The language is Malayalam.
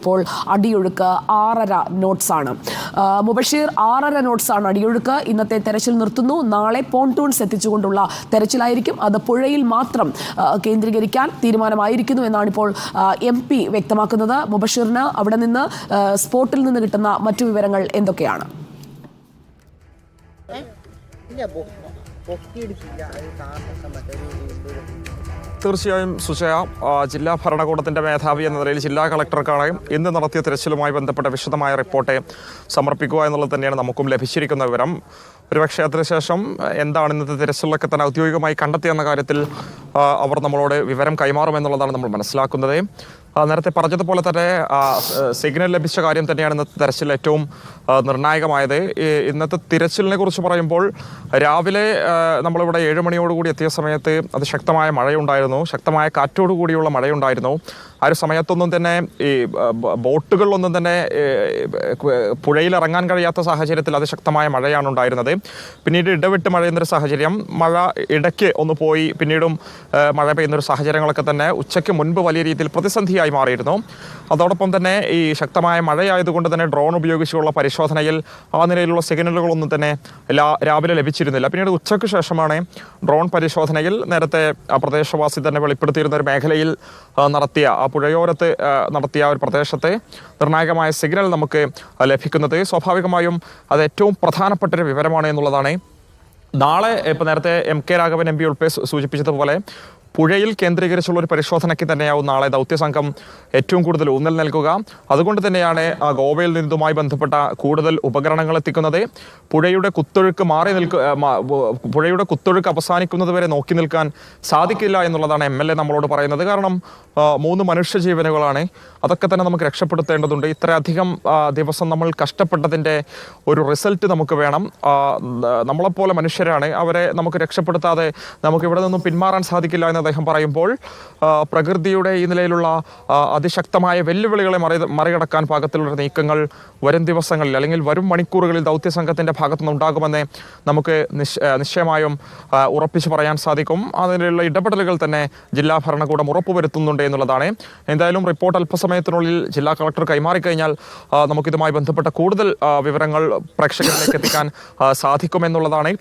ഇപ്പോൾ അടിയൊഴുക്ക് ആറര നോട്ട്സ് ആണ് ആ, മുബഷീർ ആറര നോട്ട്സ് ആണ് അടിയൊഴുക്ക്. ഇന്നത്തെ തെരച്ചിൽ നിർത്തുന്നു. നാളെ പോൺടൂൺസ് എത്തിച്ചുകൊണ്ടുള്ള തെരച്ചിലായിരിക്കും. അത് പുഴയിൽ മാത്രം കേന്ദ്രീകരിക്കാൻ തീരുമാനമായിരിക്കുന്നു എന്നാണ് ഇപ്പോൾ എം പി വ്യക്തമാക്കുന്നത്. മുബഷീറിന് അവിടെ നിന്ന് സ്പോട്ടിൽ നിന്ന് കിട്ടുന്ന മറ്റു വിവരങ്ങൾ എന്തൊക്കെയാണ്? ഇല്ല മറ്റൊരു തീർച്ചയായും സുജയ ജില്ലാ ഭരണകൂടത്തിന്റെ മേധാവി എന്ന നിലയിൽ ജില്ലാ കളക്ടർക്കാണ് ഇന്ന് നടത്തിയ തിരച്ചിലുമായി ബന്ധപ്പെട്ട വിശദമായ റിപ്പോർട്ട് സമർപ്പിക്കുക എന്നുള്ളത് തന്നെയാണ് നമുക്കും ലഭിച്ചിരിക്കുന്ന വിവരം. ഒരുപക്ഷെ അതിനുശേഷം എന്താണ് ഇന്നത്തെ തിരച്ചിലൊക്കെ തന്നെ ഔദ്യോഗികമായി കണ്ടെത്തിയെന്ന കാര്യത്തിൽ അവർ നമ്മളോട് വിവരം കൈമാറുമെന്നുള്ളതാണ് നമ്മൾ മനസ്സിലാക്കുന്നത്. നേരത്തെ പറഞ്ഞതുപോലെ തന്നെ സിഗ്നൽ ലഭിച്ച കാര്യം തന്നെയാണ് ഇന്നത്തെ തെരച്ചിൽ ഏറ്റവും നിർണായകമായത്. ഇന്നത്തെ തിരച്ചിലിനെ കുറിച്ച് പറയുമ്പോൾ രാവിലെ നമ്മളിവിടെ ഏഴ് മണിയോടുകൂടി എത്തിയ സമയത്ത് അത് ശക്തമായ മഴയുണ്ടായിരുന്നു. ശക്തമായ കാറ്റോടു കൂടിയുള്ള മഴയുണ്ടായിരുന്നു. ആ ഒരു സമയത്തൊന്നും തന്നെ ഈ ബോട്ടുകളിലൊന്നും തന്നെ പുഴയിലിറങ്ങാൻ കഴിയാത്ത സാഹചര്യത്തിൽ അതിശക്തമായ മഴയാണ് ഉണ്ടായിരുന്നത്. പിന്നീട് ഇടവിട്ട് മഴ എന്നൊരു സാഹചര്യം മഴ ഇടയ്ക്ക് ഒന്ന് പോയി പിന്നീടും മഴ പെയ്യുന്നൊരു സാഹചര്യങ്ങളൊക്കെ തന്നെ ഉച്ചയ്ക്ക് മുൻപ് വലിയ രീതിയിൽ പ്രതിസന്ധിയായി മാറിയിരുന്നു. അതോടൊപ്പം തന്നെ ഈ ശക്തമായ മഴയായതുകൊണ്ട് തന്നെ ഡ്രോൺ ഉപയോഗിച്ചുള്ള പരിശോധനയിൽ ആ നിലയിലുള്ള സിഗ്നലുകളൊന്നും തന്നെ ലാ- രാവിലെ ലഭിച്ചിരുന്നില്ല. പിന്നീട് ഉച്ചയ്ക്ക് ശേഷമാണ് ഡ്രോൺ പരിശോധനയിൽ നേരത്തെ പ്രദേശവാസി തന്നെ വെളിപ്പെടുത്തിയിരുന്ന ഒരു മേഖലയിൽ നടത്തിയ ആ പുഴയോരത്ത് നടത്തിയ ഒരു പ്രദേശത്തെ നിർണായകമായ സിഗ്നൽ നമുക്ക് ലഭിക്കുന്നത്. സ്വാഭാവികമായും അത് ഏറ്റവും പ്രധാനപ്പെട്ട ഒരു വിവരമാണ് എന്നുള്ളതാണ്. നാളെ ഇപ്പോൾ നേരത്തെ M K Raghavan M P ഉൾപ്പെടെ സൂചിപ്പിച്ചതുപോലെ പുഴയിൽ കേന്ദ്രീകരിച്ചുള്ള ഒരു പരിശോധനയ്ക്ക് തന്നെയാവും നാളെ ദൗത്യസംഘം ഏറ്റവും കൂടുതൽ ഊന്നൽ നൽകുക. അതുകൊണ്ട് തന്നെയാണ് ഗോവയിൽ നിന്നുമായി ബന്ധപ്പെട്ട കൂടുതൽ ഉപകരണങ്ങൾ എത്തിക്കുന്നത്. പുഴയുടെ കുത്തൊഴുക്ക് മാറി നിൽക്ക പുഴയുടെ കുത്തൊഴുക്ക് അവസാനിക്കുന്നത് വരെ നോക്കി നിൽക്കാൻ സാധിക്കില്ല എന്നുള്ളതാണ് എം നമ്മളോട് പറയുന്നത്. കാരണം മൂന്ന് മനുഷ്യജീവനുകളാണ്. അതൊക്കെ തന്നെ നമുക്ക് രക്ഷപ്പെടുത്തേണ്ടതുണ്ട്. ഇത്രയധികം ദിവസം നമ്മൾ കഷ്ടപ്പെട്ടതിന്റെ ഒരു റിസൾട്ട് നമുക്ക് വേണം. നമ്മളെപ്പോലെ മനുഷ്യരാണ്. അവരെ നമുക്ക് രക്ഷപ്പെടുത്താതെ നമുക്ക് ഇവിടെ നിന്നും പിന്മാറാൻ സാധിക്കില്ല എന്ന് അദ്ദേഹം പറയുമ്പോൾ പ്രകൃതിയുടെ ഈ നിലയിലുള്ള അതിശക്തമായ വെല്ലുവിളികളെ മറി മറികടക്കാൻ പാകത്തിലുള്ള നീക്കങ്ങൾ വരും ദിവസങ്ങളിൽ അല്ലെങ്കിൽ വരും മണിക്കൂറുകളിൽ ദൗത്യ ദൗത്യസംഘത്തിന്റെ ഭാഗത്തുനിന്ന് ഉണ്ടാകുമെന്ന് നമുക്ക് നിശ്- നിശ്ചയമായും ഉറപ്പിച്ച് പറയാൻ സാധിക്കും. അതിനുള്ള ഇടപെടലുകൾ തന്നെ ജില്ലാ ഭരണകൂടം ഉറപ്പുവരുത്തുന്നുണ്ട് എന്നുള്ളതാണ്. എന്തായാലും റിപ്പോർട്ട് അല്പസമയത്തിനുള്ളിൽ ജില്ലാ കളക്ടർ കൈമാറിക്കഴിഞ്ഞാൽ നമുക്കിതുമായി ബന്ധപ്പെട്ട കൂടുതൽ വിവരങ്ങൾ പ്രേക്ഷകരിലേക്ക് എത്തിക്കാൻ സാധിക്കുമെന്നുള്ളതാണ്.